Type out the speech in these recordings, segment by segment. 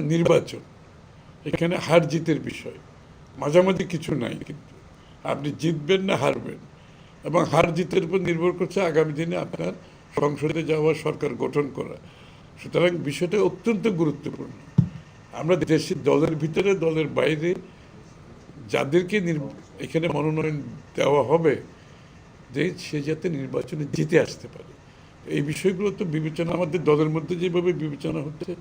নির্বাচন। এখানে হার জিতের বিষয়। মাঝামাঝি কিছু নাই কিন্তু। আপনি জিতবেন না হারবেন। এবং হার জিতের উপর নির্ভর করছে আগামী দিনে আপনার সংসদে যাওয়া সরকার গঠন করা। সুতরাং বিষয়টা অত্যন্ত গুরুত্বপূর্ণ। আমরা দেশের দলের ভিতরে, দলের বাইরে যাদেরকে এখানে মনোনয়ন দেওয়া হবে, যে সে যাতে নির্বাচনে জিতে আসতে পারে। এই বিষয়গুলো তো বিবেচনা আমাদের দলের মধ্যে যেভাবে বিবেচনা হচ্ছে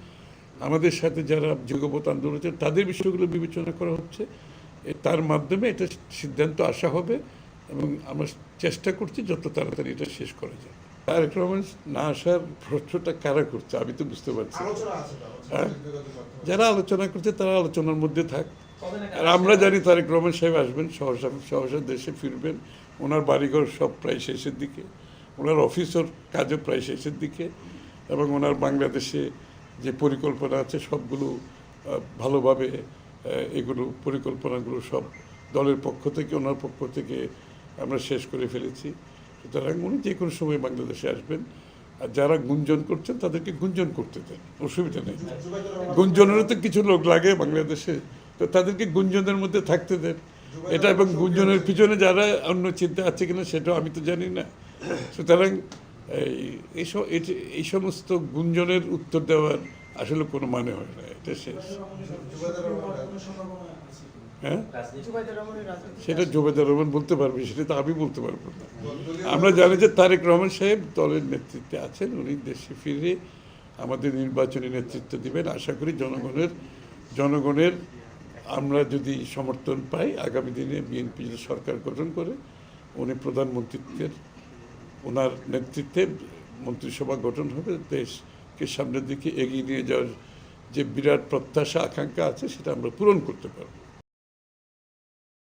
আমাদের সাথে যারা যুগপথ আন্দোলন হচ্ছে তাদের বিষয়গুলো বিবেচনা করা হচ্ছে। তার মাধ্যমে এটা সিদ্ধান্ত আসা হবে এবং আমরা চেষ্টা করছি যত তাড়াতাড়ি এটা শেষ করা যায়। তারেক রহমান না আসার প্রশ্নটা কারা করছে? আমি তো বুঝতে পারছি। হ্যাঁ? যারা আলোচনা করছে তারা আলোচনার মধ্যে থাক। আর আমরা জানি তারেক রহমান সাহেব আসবেন সহসা সহসা দেশে ফিরবেন। ওনার বাড়িঘর সব প্রায় শেষের দিকে। ওনার অফিসের কাজও প্রায় শেষের দিকে এবং ওনার বাংলাদেশে যে পরিকল্পনা আছে সবগুলো ভালোভাবে এগুলো পরিকল্পনাগুলো সব দলের পক্ষ থেকে, ওনার পক্ষ থেকে আমরা শেষ করে ফেলেছি। সুতরাং উনি যে কোনো সময় বাংলাদেশে আসবেন। আর যারা গুঞ্জন করছেন, তাদেরকে গুঞ্জন করতে দেন, অসুবিধা নেই। গুঞ্জনেরও তো কিছু লোক লাগে বাংলাদেশে, তো তাদেরকে গুঞ্জনের মধ্যে থাকতে দেন। এটা এবং গুঞ্জনের পিছনে যারা অন্য চিন্তা আছে কিনা, সেটাও আমি তো জানি না। সুতরাং এই সমস্ত গুঞ্জনের উত্তর দেওয়ার আসলে কোনো মানে হয় না, এটা শেষ। হ্যাঁ? সেটা জোবেদার রহমান বলতে পারবে, সেটা তো আমি বলতে পারব না। আমরা জানি যে তারেক রহমান সাহেব দলের নেতৃত্বে আছেন, উনি দেশে ফিরে আমাদের নির্বাচনী নেতৃত্ব দিবেন। আশা করি জনগণের জনগণের আমরা যদি সমর্থন পাই, আগামী দিনে বিএনপি সরকার গঠন করে, উনি প্রধানমন্ত্রীত্বের ওনার নেতৃত্বে মন্ত্রিসভা গঠন হবে, দেশকে সামনের দিকে এগিয়ে নিয়ে যাওয়ার যে বিরাট প্রত্যাশা, আকাঙ্ক্ষা আছে, সেটা আমরা পূরণ করতে পারব।